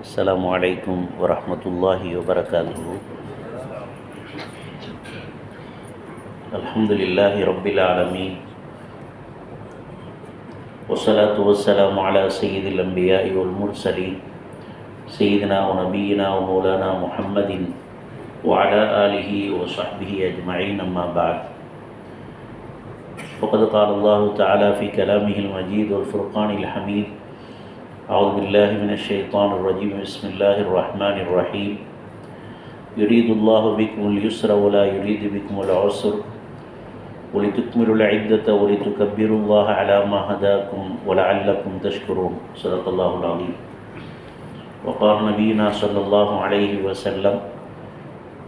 السلام عليكم ورحمة الله وبركاته. الحمد لله رب العالمين. والصلاة والسلام على سيد الأنبياء والمرسلين سيدنا ونبينا ومولانا محمد وعلى آله وصحبه أجمعين أما بعد. فقد قال الله تعالى في كلامه المجيد والفرقان الحميد. أعوذ بالله من الشيطان الرجيم. بسم الله الرحمن الرحيم. يريد الله بكم اليسر ولا يريد بكم العسر. ولتكملوا العدة ولتكبروا الله على ما هداكم ولعلكم تشكرون. صدق الله العظيم. وقال نبينا صلى الله عليه وسلم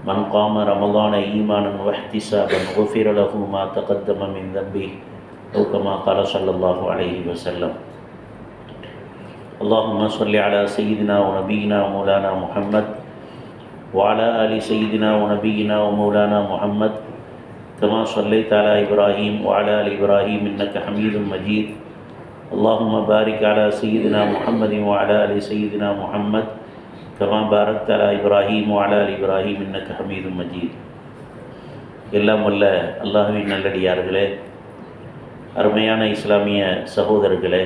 من قام رمضان إيمانا واحتسابا غفر له ما تقدم من ذنبه أو كما قال صلى الله عليه وسلم. اللهم صل على سيدنا ونبينا ومولانا محمد وعلى آل سيدنا ونبينا ومولانا محمد. كما صليت على إبراهيم وعلى آل إبراهيم إنك حميد مجيد. اللهم بارك على سيدنا محمد وعلى آل سيدنا محمد. كما باركت على إبراهيم وعلى آل إبراهيم إنك حميد مجيد எல்லாம் வல்ல அல்லாஹுவின் நல்லடியார்களே அருமையான இஸ்லாமிய சகோதரர்களே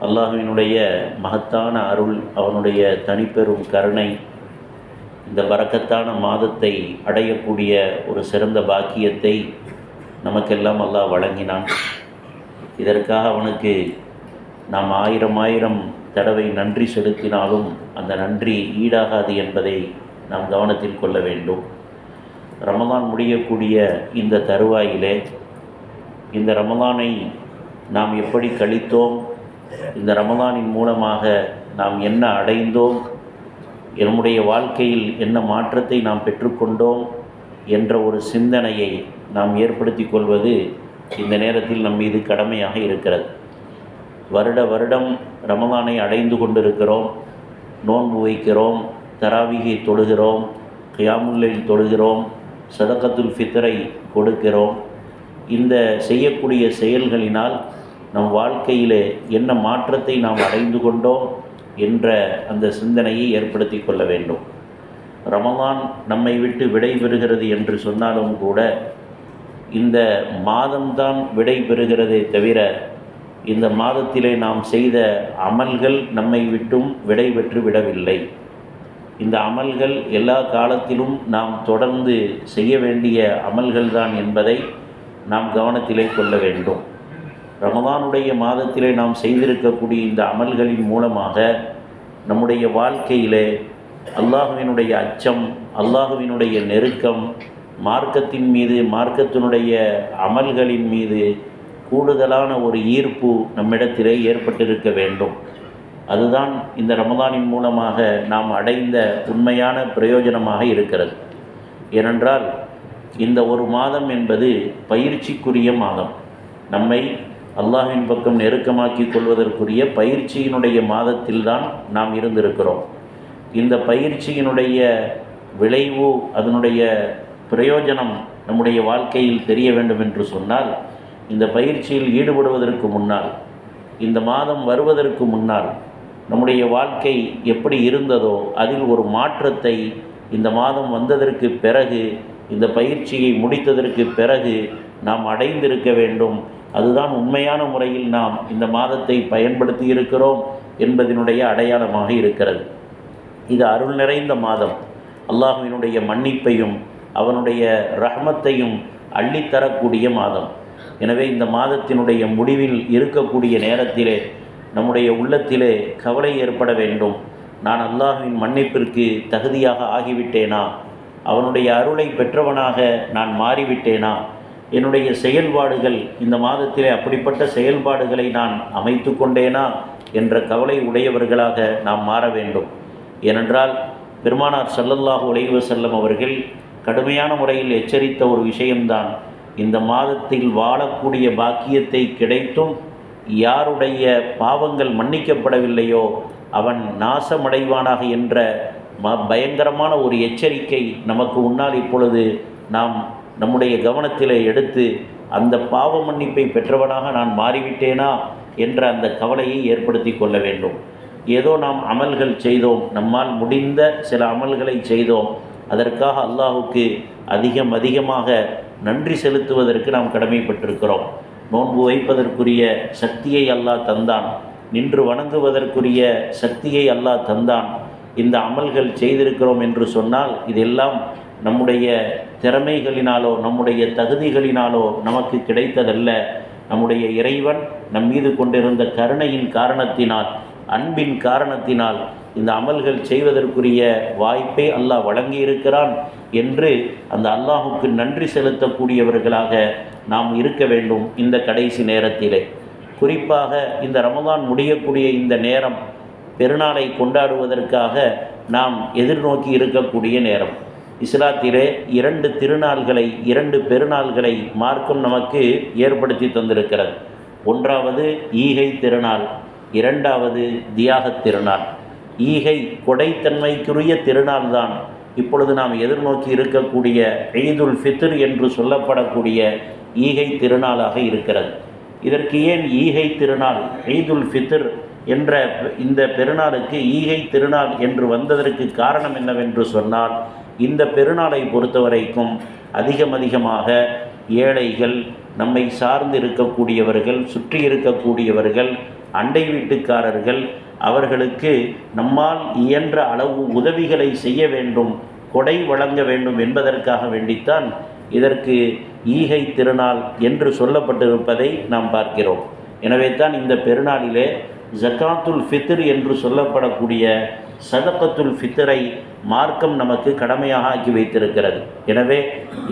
அல்லாஹுவினுடைய மகத்தான அருள் அவனுடைய தனிப்பெரும் கருணை இந்த பறக்கத்தான மாதத்தை அடையக்கூடிய ஒரு சிறந்த பாக்கியத்தை நமக்கெல்லாம் அல்லாஹ் வழங்கினான் இதற்காக அவனுக்கு நாம் ஆயிரம் ஆயிரம் தடவை நன்றி செலுத்தினாலும் அந்த நன்றி ஈடாகாது என்பதை நாம் கவனத்தில் கொள்ள வேண்டும். ரமதான் முடியக்கூடிய இந்த தருவாயிலே இந்த ரமதானை நாம் எப்படி கழித்தோம்? இந்த ரமதானின் மூலமாக நாம் என்ன அடைந்தோம்? நம்முடைய வாழ்க்கையில் என்ன மாற்றத்தை நாம் பெற்றுக்கொண்டோம்? என்ற ஒரு சிந்தனையை நாம் ஏற்படுத்தி கொள்வது இந்த நேரத்தில் நம் மீது கடமையாக இருக்கிறது. வருட வருடம் ரமதானை அடைந்து கொண்டிருக்கிறோம். நோன்பு வைக்கிறோம் தராவிகை தொழுகிறோம் கியாமுல்லில் தொழுகிறோம் சதக்கத்துல் ஃபித்தரை கொடுக்கிறோம். இந்த செய்யக்கூடிய செயல்களினால் நம் வாழ்க்கையிலே என்ன மாற்றத்தை நாம் அடைந்து கொண்டோம் என்ற அந்த சிந்தனையை ஏற்படுத்தி கொள்ள வேண்டும். ரமலான் நம்மை விட்டு விடைபெறுகிறது என்று சொன்னாலும் கூட இந்த மாதம்தான் விடைபெறுகிறதே தவிர இந்த மாதத்திலே நாம் செய்த அமல்கள் நம்மை விட்டும் விடை பெற்று விடவில்லை. இந்த அமல்கள் எல்லா காலத்திலும் நாம் தொடர்ந்து செய்ய வேண்டிய அமல்கள்தான் என்பதை நாம் கவனத்திலே கொள்ள வேண்டும். ரமதானுடைய மாதத்திலே நாம் செய்திருக்கக்கூடிய இந்த அமல்களின் மூலமாக நம்முடைய வாழ்க்கையிலே அல்லாஹுவினுடைய அச்சம் அல்லாஹுவினுடைய நெருக்கம் மார்க்கத்தின் மீது மார்க்கத்தினுடைய அமல்களின் மீது கூடுதலான ஒரு ஈர்ப்பு நம்மிடத்திலே ஏற்பட்டிருக்க வேண்டும். அதுதான் இந்த ரமதானின் மூலமாக நாம் அடைந்த உண்மையான பிரயோஜனமாக இருக்கிறது. ஏனென்றால் இந்த ஒரு மாதம் என்பது பயிற்சிக்குரிய மாதம். நம்மை அல்லாஹின் பக்கம் நெருக்கமாக்கி கொள்வதற்குரிய பயிற்சியினுடைய மாதத்தில்தான் நாம் இருந்திருக்கிறோம். இந்த பயிற்சியினுடைய விளைவு அதனுடைய பிரயோஜனம் நம்முடைய வாழ்க்கையில் தெரிய வேண்டும் என்று சொன்னால் இந்த பயிற்சியில் ஈடுபடுவதற்கு முன்னால் இந்த மாதம் வருவதற்கு முன்னால் நம்முடைய வாழ்க்கை எப்படி இருந்ததோ அதில் ஒரு மாற்றத்தை இந்த மாதம் வந்ததற்கு பிறகு இந்த பயிற்சியை முடித்ததற்கு பிறகு நாம் அடைந்திருக்க வேண்டும். அதுதான் உண்மையான முறையில் நாம் இந்த மாதத்தை பயன்படுத்தி இருக்கிறோம் என்பதனுடைய அடையாளமாக இருக்கிறது. இது அருள் நிறைந்த மாதம். அல்லாஹுவினுடைய மன்னிப்பையும் அவனுடைய ரஹமத்தையும் அள்ளித்தரக்கூடிய மாதம். எனவே இந்த மாதத்தினுடைய முடிவில் இருக்கக்கூடிய நேரத்திலே நம்முடைய உள்ளத்திலே கவலை ஏற்பட வேண்டும். நான் அல்லாஹுவின் மன்னிப்பிற்கு தகுதியாக ஆகிவிட்டேனா? அவனுடைய அருளை பெற்றவனாக நான் மாறிவிட்டேனா? என்னுடைய செயல்பாடுகள் இந்த மாதத்திலே அப்படிப்பட்ட செயல்பாடுகளை நான் அமைத்து கொண்டேனா? என்ற கவலை உடையவர்களாக நாம் மாற வேண்டும். ஏனென்றால் பெருமானார் சல்லல்லாஹு உலைவ செல்லம் அவர்கள் கடுமையான முறையில் எச்சரித்த ஒரு விஷயம்தான். இந்த மாதத்தில் வாழக்கூடிய பாக்கியத்தை கிடைத்தும் யாருடைய பாவங்கள் மன்னிக்கப்படவில்லையோ அவன் நாசமடைவானாக என்ற ம பயங்கரமான ஒரு எச்சரிக்கை நமக்கு முன்னால் இப்பொழுது நாம் நம்முடைய கவனத்தில் எடுத்து அந்த பாவ மன்னிப்பை பெற்றவனாக நான் மாறிவிட்டேனா என்ற அந்த கவலையை ஏற்படுத்தி கொள்ள வேண்டும். ஏதோ நாம் அமல்கள் செய்தோம். நம்மால் முடிந்த சில அமல்களை செய்தோம். அதற்காக அல்லாஹுக்கு அதிகம் அதிகமாக நன்றி செலுத்துவதற்கு நாம் கடமைப்பட்டிருக்கிறோம். நோன்பு வைப்பதற்குரிய சக்தியை அல்லாஹ் தந்தான். நின்று வணங்குவதற்குரிய சக்தியை அல்லாஹ் தந்தான். இந்த அமல்கள் செய்திருக்கிறோம் என்று சொன்னால் இதெல்லாம் நம்முடைய திறமைகளினாலோ நம்முடைய தகுதிகளினாலோ நமக்கு கிடைத்ததல்ல. நம்முடைய இறைவன் நம் மீது கொண்டிருந்த கருணையின் காரணத்தினால் அன்பின் காரணத்தினால் இந்த அமல்கள் செய்வதற்குரிய வாய்ப்பை அல்லாஹ் வழங்கியிருக்கிறான் என்று அந்த அல்லாஹுக்கு நன்றி செலுத்தக்கூடியவர்களாக நாம் இருக்க வேண்டும் இந்த கடைசி நேரத்திலே. குறிப்பாக இந்த ரமதான் முடியக்கூடிய இந்த நேரம் பெருநாளை கொண்டாடுவதற்காக நாம் எதிர்நோக்கி இருக்கக்கூடிய நேரம். இஸ்லாத்திலே இரண்டு திருநாள்களை இரண்டு பெருநாள்களை மார்க்கம் நமக்கு ஏற்படுத்தி தந்திருக்கிறது. ஒன்றாவது ஈகை திருநாள் இரண்டாவது தியாகத் திருநாள். ஈகை கொடைத்தன்மைக்குரிய திருநாள் தான் இப்பொழுது நாம் எதிர்நோக்கி இருக்கக்கூடிய ஈதுல் ஃபித்ர் என்று சொல்லப்படக்கூடிய ஈகை திருநாளாக இருக்கிறது. இதற்கு ஏன் ஈகை திருநாள் ஈதுல் ஃபித்ர் என்ற இந்த பெருநாளுக்கு ஈகை திருநாள் என்று வந்ததற்கு காரணம் என்னவென்று சொன்னால் இந்த பெருநாளை பொறுத்தவரைக்கும் அதிகம் அதிகமாக ஏழைகள் நம்மை சார்ந்து இருக்கக்கூடியவர்கள் சுற்றி இருக்கக்கூடியவர்கள் அண்டை வீட்டுக்காரர்கள் அவர்களுக்கு நம்மால் இயன்ற அளவு உதவிகளை செய்ய வேண்டும் கொடை வழங்க வேண்டும் என்பதற்காக வேண்டித்தான் இதற்கு ஈகை திருநாள் என்று சொல்லப்பட்டிருப்பதை நாம் பார்க்கிறோம். எனவே தான் இந்த பெருநாளிலே ஜக்காத்துல் ஃபித்ர் என்று சொல்லப்படக்கூடிய சதக்கத்துல் ஃபித்ரை மார்க்கம் நமக்கு கடமையாக ஆக்கி வைத்திருக்கிறது. எனவே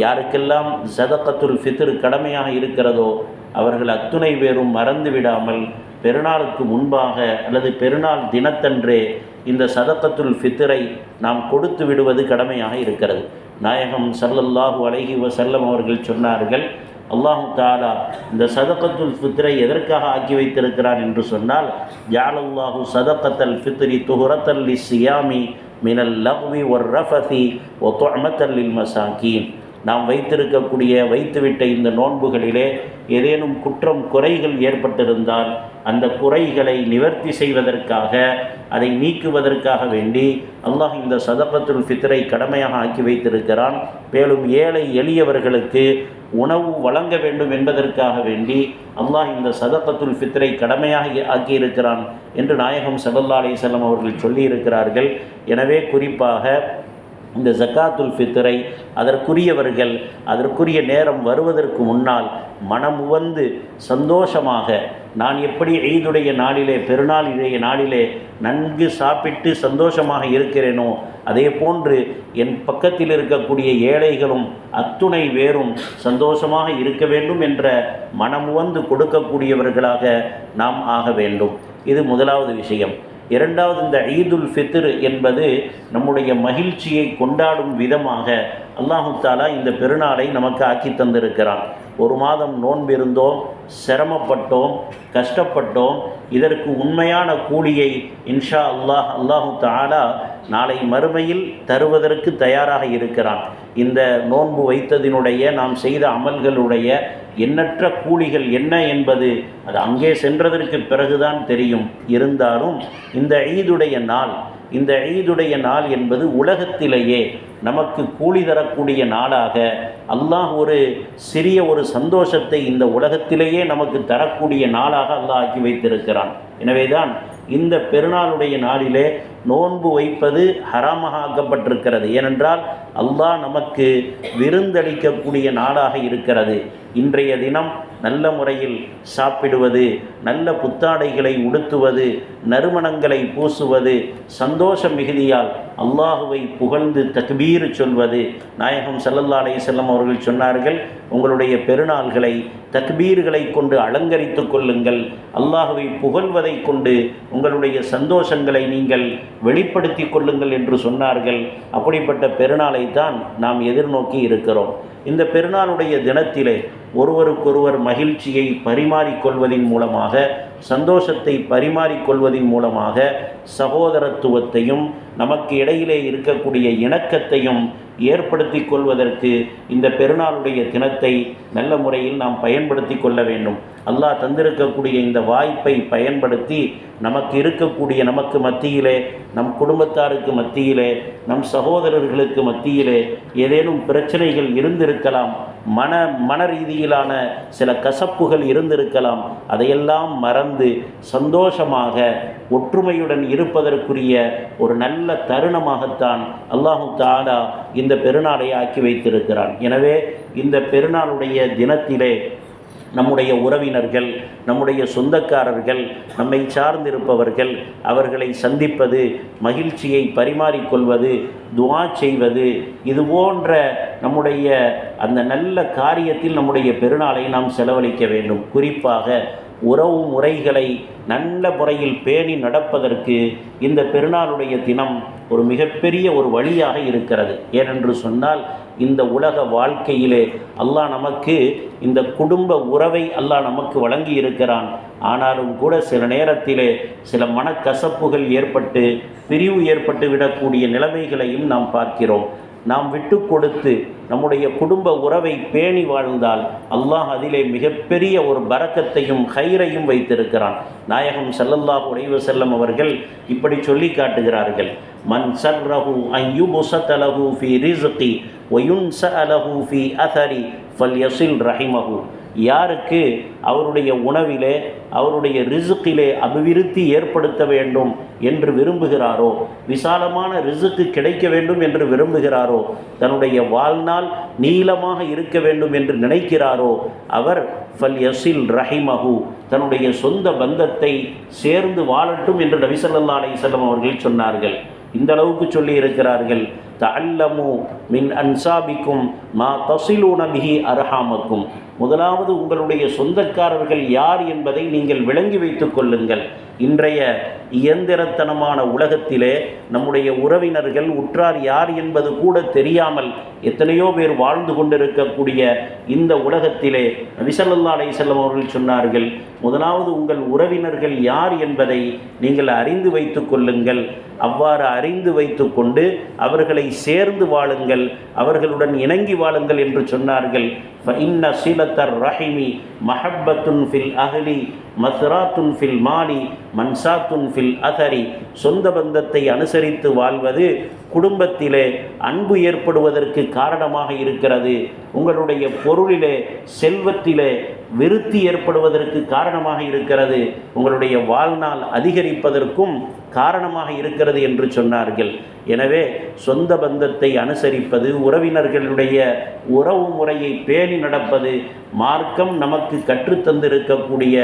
யாருக்கெல்லாம் சதக்கத்துல் ஃபித்ர் கடமையாக இருக்கிறதோ அவர்கள் அத்துணை பேரும் மறந்து விடாமல் பெருநாளுக்கு முன்பாக அல்லது பெருநாள் தினத்தன்றே இந்த சதக்கத்துல் ஃபித்திரை நாம் கொடுத்து விடுவது கடமையாக இருக்கிறது. நாயகம் சல்லல்லாஹு அலைஹி வசல்லம் அவர்கள் சொன்னார்கள் அல்லாஹு தாலா இந்த சதக்கத்துல் ஃபித்ரை எதற்காக ஆக்கி வைத்திருக்கிறார் என்று சொன்னால் ஜாலல்லாஹு சதக்கத்தல் ஃபித்ரி துஹுரத்தல் சியாமி மினல் லஹ்வி ஒர் ரஃபதி ஒ தொமத்தல்லில் மசாக்கீன் நாம் வைத்திருக்கக்கூடிய வைத்துவிட்ட இந்த நோன்புகளிலே ஏதேனும் குற்றம் குறைகள் ஏற்பட்டிருந்தால் அந்த குறைகளை நிவர்த்தி செய்வதற்காக அதை நீக்குவதற்காக வேண்டி அல்லாஹ் இந்த சதபத்துல் ஃபித்ரை கடமையாக ஆக்கி வைத்திருக்கிறான். மேலும் ஏழை எளியவர்களுக்கு உணவு வழங்க வேண்டும் என்பதற்காக வேண்டி அல்லாஹ் இந்த சதபத்துல் ஃபித்ரை கடமையாக ஆக்கியிருக்கிறான் என்று நாயகம் சல்லல்லா அலிசல்லாம் அவர்கள் சொல்லியிருக்கிறார்கள். எனவே குறிப்பாக இந்த ஜக்காத்துல் ஃபித்ரை அதற்குரியவர்கள் அதற்குரிய நேரம் வருவதற்கு முன்னால் மனமுவந்து சந்தோஷமாக நான் எப்படி ஈதுடைய நாளிலே பெருநாளுடைய நாளிலே நன்கு சாப்பிட்டு சந்தோஷமாக இருக்கிறேனோ அதே போன்று என் பக்கத்தில் இருக்கக்கூடிய ஏழைகளும் அத்துணை வேறும் சந்தோஷமாக இருக்க வேண்டும் என்ற மனமுவந்து கொடுக்கக்கூடியவர்களாக நாம் ஆக வேண்டும். இது முதலாவது விஷயம். இரண்டாவது இந்த ஈதுல் ஃபித்ர் என்பது நம்முடைய மகிழ்ச்சியை கொண்டாடும் விதமாக அல்லாஹுத்தாலா இந்த பெருநாளை நமக்கு ஆக்கி தந்திருக்கிறான். ஒரு மாதம் நோன்பிருந்தோம் சிரமப்பட்டோம் கஷ்டப்பட்டோம். இதற்கு உண்மையான கூலியை இன்ஷா அல்லாஹ் அல்லாஹு தாலா நாளை மறுமையில் தருவதற்கு தயாராக இருக்கிறான். இந்த நோன்பு வைத்ததினுடைய நாம் செய்த அமல்களுடைய எண்ணற்ற கூலிகள் என்ன என்பது அது அங்கே சென்றதற்கு பிறகுதான் தெரியும். இருந்தாலும் இந்த ஈதுடைய நாள் இந்த ஈதுடைய நாள் என்பது உலகத்திலேயே நமக்கு கூலி தரக்கூடிய நாளாக அல்லாஹ் ஒரு சிறிய ஒரு சந்தோஷத்தை இந்த உலகத்திலேயே நமக்கு தரக்கூடிய நாளாக அல்லாஹ் ஆக்கி வைத்திருக்கிறான். எனவேதான் இந்த பெருநாளுடைய நாளிலே நோன்பு வைப்பது ஹராமாக ஆக்கப்பட்டிருக்கிறது. ஏனென்றால் அல்லாஹ் நமக்கு விருந்தளிக்கக்கூடிய நாளாக இருக்கிறது. இன்றைய தினம் நல்ல முறையில் சாப்பிடுவது நல்ல புத்தாடைகளை உடுத்துவது நறுமணங்களை பூசுவது சந்தோஷம் மிகுதியால் அல்லாஹுவை புகழ்ந்து தக்பீர் சொல்வது நாயகம் சல்லல்லா அலை செல்லம் அவர்கள் சொன்னார்கள் உங்களுடைய பெருநாள்களை தக்பீர்களை கொண்டு அலங்கரித்து கொள்ளுங்கள். அல்லாஹுவை புகழ்வதை கொண்டு உங்களுடைய சந்தோஷங்களை நீங்கள் வெளிப்படுத்தி கொள்ளுங்கள் என்று சொன்னார்கள். அப்படிப்பட்ட பெருநாளை தான் நாம் எதிர்நோக்கி இருக்கிறோம். இந்த பெருநாளுடைய தினத்திலே ஒருவருக்கொருவர் மகிழ்ச்சியை பரிமாறிக்கொள்வதின் மூலமாக சந்தோஷத்தை பரிமாறிக்கொள்வதின் மூலமாக சகோதரத்துவத்தையும் நமக்கு இடையிலே இருக்கக்கூடிய இணக்கத்தையும் ஏற்படுத்தி கொள்வதற்கு இந்த பெருநாளுடைய தினத்தை நல்ல முறையில் நாம் பயன்படுத்தி கொள்ள வேண்டும். அல்லாஹ் தந்திருக்கக்கூடிய இந்த வாய்ப்பை பயன்படுத்தி நமக்கு இருக்கக்கூடிய நமக்கு மத்தியிலே நம் குடும்பத்தாருக்கு மத்தியிலே நம் சகோதரர்களுக்கு மத்தியிலே ஏதேனும் பிரச்சனைகள் இருந்திருக்கலாம் மன மன ரீதியிலான சில கசப்புகள் இருந்திருக்கலாம். அதையெல்லாம் மறந்து சந்தோஷமாக ஒற்றுமையுடன் இருப்பதற்குரிய ஒரு நல்ல தருணமாகத்தான் அல்லாஹு தாலா இந்த பெருநாளை ஆக்கி வைத்திருக்கிறான். எனவே இந்த பெருநாளுடைய தினத்திலே நம்முடைய உறவினர்கள் நம்முடைய சொந்தக்காரர்கள் நம்மை சார்ந்திருப்பவர்கள் அவர்களை சந்திப்பது மகிழ்ச்சியை பரிமாறிக்கொள்வது துவா செய்வது இது போன்ற நம்முடைய அந்த நல்ல காரியத்தில் நம்முடைய பெருநாளை நாம் செலவழிக்க வேண்டும். குறிப்பாக உறவு முறைகளை நல்ல முறையில் பேணி நடப்பதற்கு இந்த பெருநாளுடைய தினம் ஒரு மிகப்பெரிய ஒரு வழியாக இருக்கிறது. ஏனென்று சொன்னால் இந்த உலக வாழ்க்கையிலே அல்லாஹ் நமக்கு இந்த குடும்ப உறவை அல்லாஹ் நமக்கு வழங்கி இருக்கிறான் ஆனாலும் கூட சில நேரத்திலே சில மனக்கசப்புகள் ஏற்பட்டு பிரிவு ஏற்பட்டு விடக்கூடிய நிலைமைகளையும் நாம் பார்க்கிறோம். நாம் விட்டு கொடுத்து நம்முடைய குடும்ப உறவை பேணி வாழ்ந்தால் அல்லாஹ் அதிலே மிகப்பெரிய ஒரு பரக்கத்தையும் ஹைரையும் வைத்திருக்கிறான். நாயகம் சல்லல்லாஹ் உடைவு செல்லம் அவர்கள் இப்படி சொல்லி காட்டுகிறார்கள். மன் சர்ரஹு அன் யுபுசதலஹு ஃபி ச வயுன்சஅலஹு ஃபி ஃபல் யசின் ரஹிமஹு. யாருக்கு? அவருடைய உணவிலே அவருடைய ரிசுக்கிலே அபிவிருத்தி ஏற்படுத்த வேண்டும். என்று விரும்புகிறாரோ? விசாலமான ரிசுக்கு கிடைக்க வேண்டும் என்று விரும்புகிறாரோ? தன்னுடைய வாழ்நாள் நீளமாக இருக்க வேண்டும் என்று நினைக்கிறாரோ? அவர் ஃபல் யசில் ரஹிமஹு தன்னுடைய சொந்த பந்தத்தை சேர்ந்து வாழட்டும் என்று நபிசல்லா அலைஹிஸ்ஸலாம் அவர்கள் சொன்னார்கள். இந்த அளவுக்கு சொல்லி இருக்கிறார்கள். தஅல்லமு மின் அன்சாபிக்கும் மா தசிலூன பிஹி அர்ஹாமக்கும் முதலாவது உங்களுடைய சொந்தக்காரர்கள் யார் என்பதை நீங்கள் விளங்கி வைத்துக் கொள்ளுங்கள். இன்றைய இயந்திரத்தனமான உலகத்திலே நம்முடைய உறவினர்கள் உற்றார் யார் என்பது கூட தெரியாமல் எத்தனையோ பேர் வாழ்ந்து கொண்டிருக்கக்கூடிய இந்த உலகத்திலே நபிசல்லா அலைஹிஸ்ஸலாம் அவர்கள் சொன்னார்கள் முதலாவது உங்கள் உறவினர்கள் யார் என்பதை நீங்கள் அறிந்து வைத்து கொள்ளுங்கள். அவ்வாறு அறிந்து வைத்துக்கொண்டு அவர்களை சேர்ந்து வாழுங்கள். அவர்களுடன் இணங்கி வாழுங்கள் என்று சொன்னார்கள். இன்ன சீலத்தர் ரஹிமி மஹப்பத்துன் ஃபில் அஹ்லி மஸ்ராத்துன் ஃபில் மாலி மன்சாத்துன் ஃபில் அகரி சொந்த பந்தத்தை அனுசரித்து வாழ்வது குடும்பத்திலே அன்பு ஏற்படுவதற்கு காரணமாக இருக்கிறது. உங்களுடைய பொருளிலே செல்வத்திலே விருத்தி ஏற்படுவதற்கு காரணமாக இருக்கிறது. உங்களுடைய வாழ்நாள் அதிகரிப்பதற்கும் காரணமாக இருக்கிறது என்று சொன்னார்கள். எனவே சொந்த பந்தத்தை அனுசரிப்பது உறவினர்களுடைய உறவு முறையை பேணி நடப்பது மார்க்கம் நமக்கு கற்றுத்தந்திருக்கக்கூடிய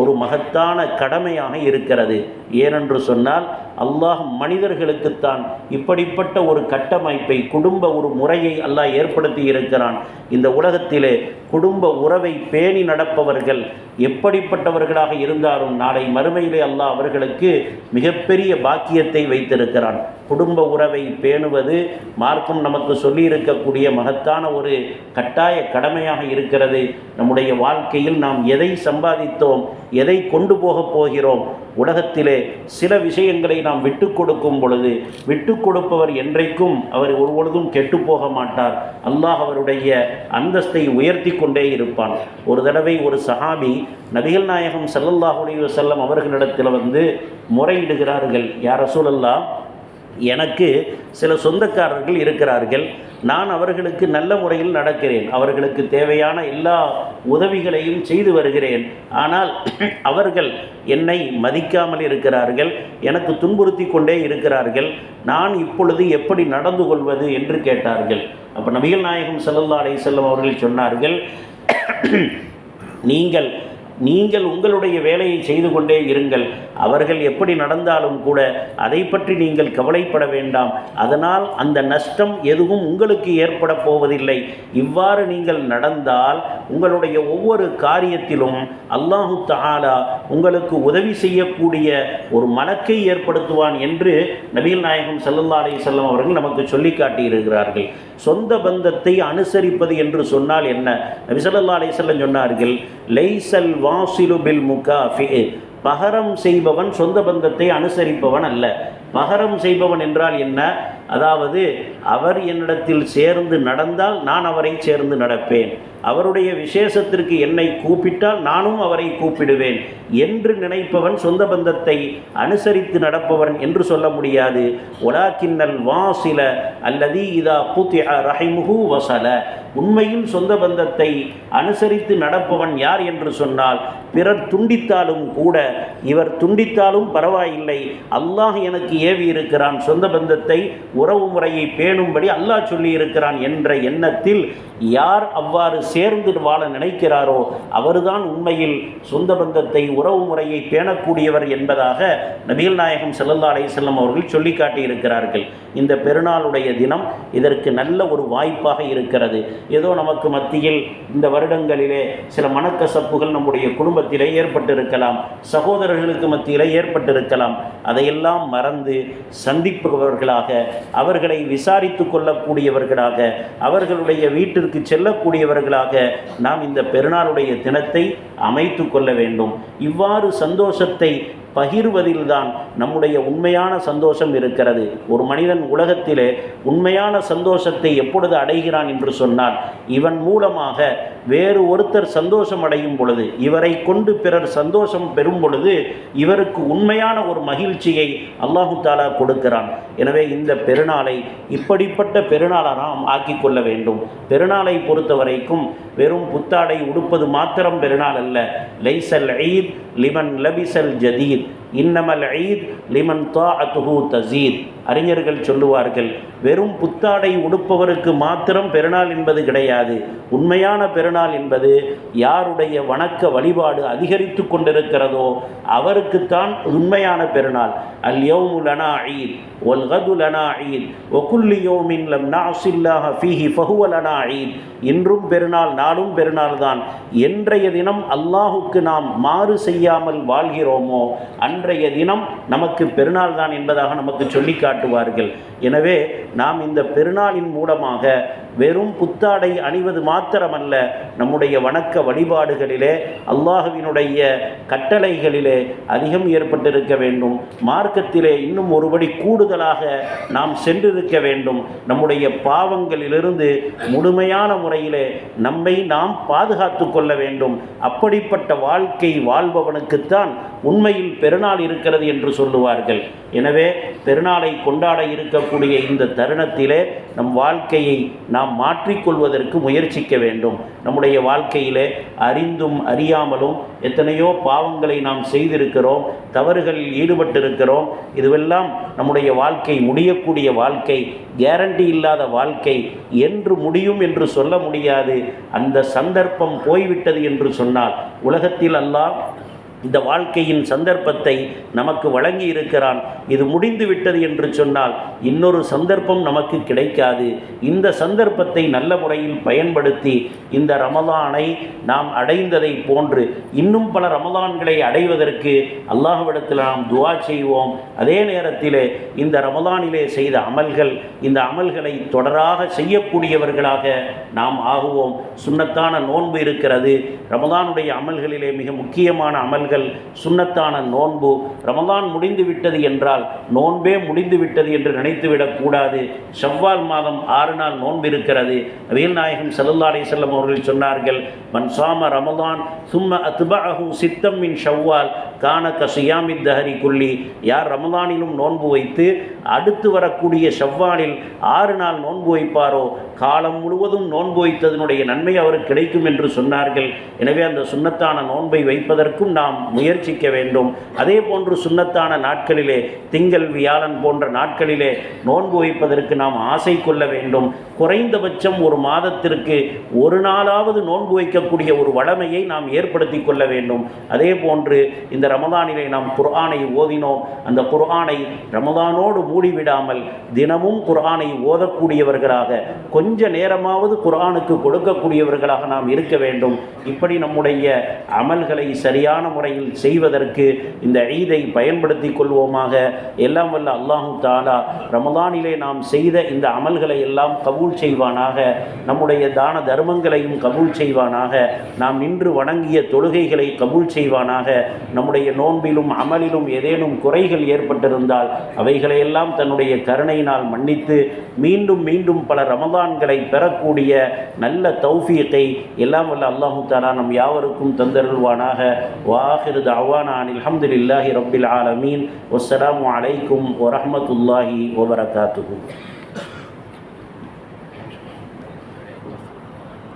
ஒரு மகத்தான கடமையாக இருக்கிறது. ஏனென்று சொன்னால் அல்லாஹ் மனிதர்களுக்குத்தான் இப்படிப்பட்ட ஒரு கட்டமைப்பை குடும்ப ஒரு முறையை அல்லாஹ் ஏற்படுத்தி இருக்கிறான். இந்த உலகத்திலே குடும்ப உறவை பேணி நடப்பவர்கள் எப்படிப்பட்டவர்களாக இருந்தாலும் நாளை மறுமையிலே அல்லாஹ் அவர்களுக்கு மிகப்பெரிய பாக்கியத்தை வைத்திருக்கிறான். குடும்ப உறவை பேணுவது மார்க்கம் நமக்கு சொல்லியிருக்கக்கூடிய மகத்தான ஒரு கட்டாய கடமையாக இருக்கிறது. நம்முடைய வாழ்க்கையில் நாம் எதை சம்பாதித்தோம்? எதை கொண்டு போகப் போகிறோம்? உலகத்திலே சில விஷயங்களை நாம் விட்டு கொடுக்கும் பொழுது விட்டு கொடுப்பவர் என்றைக்கும் அவர் ஒரு பொழுதும் கெட்டு போக மாட்டார். அல்லாஹ் அவருடைய அந்தஸ்தை உயர்த்தி கொண்டே இருப்பான். ஒரு தடவை ஒரு சஹாபி நபிகள் நாயகம் சல்லல்லாஹுலி வசல்லம் அவர்களிடத்தில் வந்து முறையிடுகிறார்கள் யார் ரசூலல்லாஹ் எனக்கு சில சொந்தக்காரர்கள் இருக்கிறார்கள். நான் அவர்களுக்கு நல்ல முறையில் நடக்கிறேன். அவர்களுக்கு தேவையான எல்லா உதவிகளையும் செய்து வருகிறேன். ஆனால் அவர்கள் என்னை மதிக்காமல் இருக்கிறார்கள். எனக்கு துன்புறுத்தி கொண்டே இருக்கிறார்கள். நான் இப்பொழுது எப்படி நடந்து கொள்வது என்று கேட்டார்கள். அப்போ நபிகள் நாயகம் செல்லல்லா அலை செல்லம் அவர்கள் சொன்னார்கள் நீங்கள் நீங்கள் உங்களுடைய வேலையை செய்து கொண்டே இருங்கள். அவர்கள் எப்படி நடந்தாலும் கூட அதை பற்றி நீங்கள் கவலைப்பட வேண்டாம். அதனால் அந்த நஷ்டம் எதுவும் உங்களுக்கு ஏற்பட போவதில்லை. இவ்வாறு நீங்கள் நடந்தால் உங்களுடைய ஒவ்வொரு காரியத்திலும் அல்லாஹு தாலா உங்களுக்கு உதவி செய்யக்கூடிய ஒரு மலக்கை ஏற்படுத்துவான் என்று நபீல் நாயகம் சல்லல்லா அலி செல்லம் அவர்கள் நமக்கு சொல்லி காட்டியிருக்கிறார்கள். சொந்த பந்தத்தை அனுசரிப்பது என்று சொன்னால் என்ன? நபி ஸல்லல்லாஹு அலி செல்லம் சொன்னார்கள் லைசல் வாசிலு பில் முகாஃபி பகரம் செய்பவன் சொந்த பந்தத்தை அனுசரிப்பவன் அல்ல. பகரம் செய்பவன் என்றால் என்ன? அதாவது அவர் என்னிடத்தில் சேர்ந்து நடந்தால் நான் அவரை சேர்ந்து நடப்பேன். அவருடைய விசேஷத்திற்கு என்னை கூப்பிட்டால் நானும் அவரை கூப்பிடுவேன் என்று நினைப்பவன் சொந்த பந்தத்தை அனுசரித்து நடப்பவன் என்று சொல்ல முடியாது. ஒலாக்கின்னல் வாசில அல்லது இதா புத்தி ரஹிமுகு வசல. உண்மையில் சொந்த பந்தத்தை அனுசரித்து நடப்பவன் யார் என்று சொன்னால் பிறர் துண்டித்தாலும் கூட இவர் துண்டித்தாலும் பரவாயில்லை. அல்லாஹ் எனக்கு ஏவி இருக்கிறான். சொந்த பந்தத்தை உறவு முறையை பேணும்படி அல்லாஹ் சொல்லியிருக்கிறான் என்ற எண்ணத்தில் யார் அவ்வாறு சேர்ந்து வாழ நினைக்கிறாரோ அவர்தான் உண்மையில் சொந்த பந்தத்தை உறவு முறையை பேணக்கூடியவர் என்பதாக நபிகள் நாயகம் செல்லல்லா அலையம் அவர்கள் சொல்லி காட்டியிருக்கிறார்கள் இந்த பெருநாளுடைய தினம் இதற்கு நல்ல ஒரு வாய்ப்பாக இருக்கிறது. ஏதோ நமக்கு மத்தியில் இந்த வருடங்களிலே சில மனக்கசப்புகள் நம்முடைய குடும்பத்திலே ஏற்பட்டிருக்கலாம். சகோதரர்களுக்கு மத்தியிலே ஏற்பட்டிருக்கலாம். அதையெல்லாம் மறந்து சந்திப்பவர்களாக அவர்களை விசாரித்து கொள்ளக்கூடியவர்களாக அவர்களுடைய வீட்டிற்கு செல்லக்கூடியவர்களாக நாம் இந்த பெருநாளுடைய தினத்தை அமைத்து கொள்ள வேண்டும். இவ்வாறு சந்தோஷத்தை பகிர்வதில்தான் நம்முடைய உண்மையான சந்தோஷம் இருக்கிறது. ஒரு மனிதன் உலகத்திலே உண்மையான சந்தோஷத்தை எப்பொழுது அடைகிறான் என்று சொன்னால் இவன் மூலமாக வேறு ஒருத்தர் சந்தோஷம் அடையும் பொழுது இவரை கொண்டு பிறர் சந்தோஷம் பெறும் பொழுது இவருக்கு உண்மையான ஒரு மகிழ்ச்சியை அல்லாஹு தாலா கொடுக்கிறான். எனவே இந்த பெருநாளை இப்படிப்பட்ட பெருநாளை நாம் ஆக்கிக்கொள்ள வேண்டும். பெருநாளை பொறுத்த வரைக்கும் வெறும் புத்தாடை உடுப்பது மாத்திரம் பெருநாள் அல்ல. லைசல் ஈத் லிமன் லபிசல் ஜதீத். இன்னமல் ஈத் லிமன் தாஅத்துஹு தசீத். அறிஞர்கள் சொல்லுவார்கள் வெறும் புத்தாடை உடுப்பவருக்கு மாத்திரம் பெருநாள் என்பது கிடையாது. உண்மையான பெருநாள் என்பது யாருடைய வணக்க வழிபாடு அதிகரித்து கொண்டிருக்கிறதோ அவருக்குத்தான் உண்மையான பெருநாள். அல் யௌமு லனா ஈத் ஒல் கது லனா ஈத் ஒகுல்லி யோமின் லம் நாசில்லாஹ ஃபீஹி ஃபஹுவ லனா ஈத். இன்றும் பெருநாள் நாளும் பெருநாள் தான் என்றைய தினம் அல்லாஹுக்கு நாம் மாறு செய்யாமல் வாழ்கிறோமோ அன்றைய தினம் நமக்கு பெருநாள் தான் என்பதாக நமக்கு சொல்லிக்காட்டு காட்டுவார்கள். எனவே நாம் இந்த பெருநாளின் மூலமாக வெறும் புத்தாடை அணிவது மாத்திரமல்ல நம்முடைய வணக்க வழிபாடுகளிலே அல்லாஹுவினுடைய கட்டளைகளிலே அதிகம் ஏற்பட்டிருக்க வேண்டும். மார்க்கத்திலே இன்னும் ஒருபடி கூடுதலாக நாம் சென்றிருக்க வேண்டும். நம்முடைய பாவங்களிலிருந்து முழுமையான முறையிலே நம்மை நாம் பாதுகாத்து கொள்ள வேண்டும். அப்படிப்பட்ட வாழ்க்கை வாழ்பவனுக்குத்தான் உண்மையில் பெருநாள் இருக்கிறது என்று சொல்லுவார்கள். எனவே பெருநாளை கொண்டாட இருக்கக்கூடிய இந்த தருணத்திலே நம் வாழ்க்கையை நாம் மாற்றிக்கொள்வதற்கு முயற்சிக்க வேண்டும். நம்முடைய வாழ்க்கையிலே அறிந்தும் அறியாமலும் எத்தனையோ பாவங்களை நாம் செய்திருக்கிறோம் தவறுகளில் ஈடுபட்டிருக்கிறோம். இதுவெல்லாம் நம்முடைய வாழ்க்கை முடியக்கூடிய வாழ்க்கை கேரண்டி இல்லாத வாழ்க்கை. என்று முடியும் என்று சொல்ல முடியாது. அந்த சந்தர்ப்பம் போய்விட்டது என்று சொன்னால் உலகத்தில் அல்லாஹ் இந்த வாழ்க்கையின் சந்தர்ப்பத்தை நமக்கு வழங்கி இருக்கிறான். இது முடிந்து விட்டது என்று சொன்னால் இன்னொரு சந்தர்ப்பம் நமக்கு கிடைக்காது. இந்த சந்தர்ப்பத்தை நல்ல முறையில் பயன்படுத்தி இந்த ரமலானை நாம் அடைந்ததை போன்று இன்னும் பல ரமலான்களை அடைவதற்கு அல்லாஹுவிடத்தில் நாம் துவா செய்வோம். அதே நேரத்திலே இந்த ரமலானிலே செய்த அமல்கள் இந்த அமல்களை தொடராக செய்யக்கூடியவர்களாக நாம் ஆகுவோம். சுண்ணத்தான நோன்பு இருக்கிறது. ரமலானுடைய அமல்களிலே மிக முக்கியமான அமல்கள் சுண்ணத்தான நோன்பு ரமதான் முடிந்து விட்டது என்றால் நோன்பே முடிந்து விட்டது என்று நினைத்துவிடக்கூடாது செவ்வால் மாதம் ஆறு நாள் நோன்பு இருக்கிறது. நபிகள் நாயகம் ஸல்லல்லாஹு செல்லம் அவர்கள் சொன்னார்கள் மன்சாம சாம சும்ம அத்பஅஹு சித்தம் மின் ஷவ்வால் கான கசியாமி தஹரி குல்லி. யார் ரமதானிலும் நோன்பு வைத்து அடுத்து வரக்கூடிய செவ்வானில் ஆறு நாள் நோன்பு வைப்பாரோ காலம் முழுவதும் நோன்பு வைத்ததனுடைய நன்மை அவருக்கு கிடைக்கும் என்று சொன்னார்கள். எனவே அந்த சுன்னத்தான நோன்பை வைப்பதற்கும் நாம் முயற்சிக்க வேண்டும். அதே போன்று சுண்ணத்தான நாட்களிலே திங்கள் வியாழன் போன்ற நாட்களிலே நோன்பு வைப்பதற்கு நாம் ஆசை கொள்ள வேண்டும். குறைந்தபட்சம் ஒரு மாதத்திற்கு ஒரு நாளாவது நோன்பு வைக்கக்கூடிய ஒரு வளமையை நாம் ஏற்படுத்தி கொள்ள வேண்டும். அதே போன்று இந்த ரமதானிலே நாம் குர்ஆனை ஓதினோம். அந்த குர்ஆனை ரமதானோடு மூடிவிடாமல் தினமும் குர்ஆனை ஓதக்கூடியவர்களாக கொஞ்ச கொஞ்ச நேரமாவது குரானுக்கு கொடுக்கக்கூடியவர்களாக நாம் இருக்க வேண்டும். இப்படி நம்முடைய அமல்களை சரியான முறையில் செய்வதற்கு இந்த ஈதை பயன்படுத்தி கொள்வோமாக. எல்லாம் வல்ல அல்லாஹு தாலா ரமதானிலே நாம் செய்த இந்த அமல்களை எல்லாம் கபூல் செய்வானாக. நம்முடைய தான தர்மங்களையும் கபூல் செய்வானாக. நாம் நின்று வணங்கிய தொழுகைகளை கபூல் செய்வானாக. நம்முடைய நோன்பிலும் அமலிலும் ஏதேனும் குறைகள் ஏற்பட்டிருந்தால் அவைகளையெல்லாம் தன்னுடைய கருணையினால் மன்னித்து மீண்டும் மீண்டும் பல ரமதான் ரமதான்களை பெறக்கூடிய நல்ல தௌஃபீத்தை எல்லாம் வல்ல அல்லாஹு தாலா நம் யாவருக்கும் தந்தருள்வானாக. வாஹிரு அவானான் இல்லாஹி ரபில் ஆலமீன். வஸ்ஸலாமு அலைக்கும் வரமத்துல்லாஹி வபரகாத்துகும்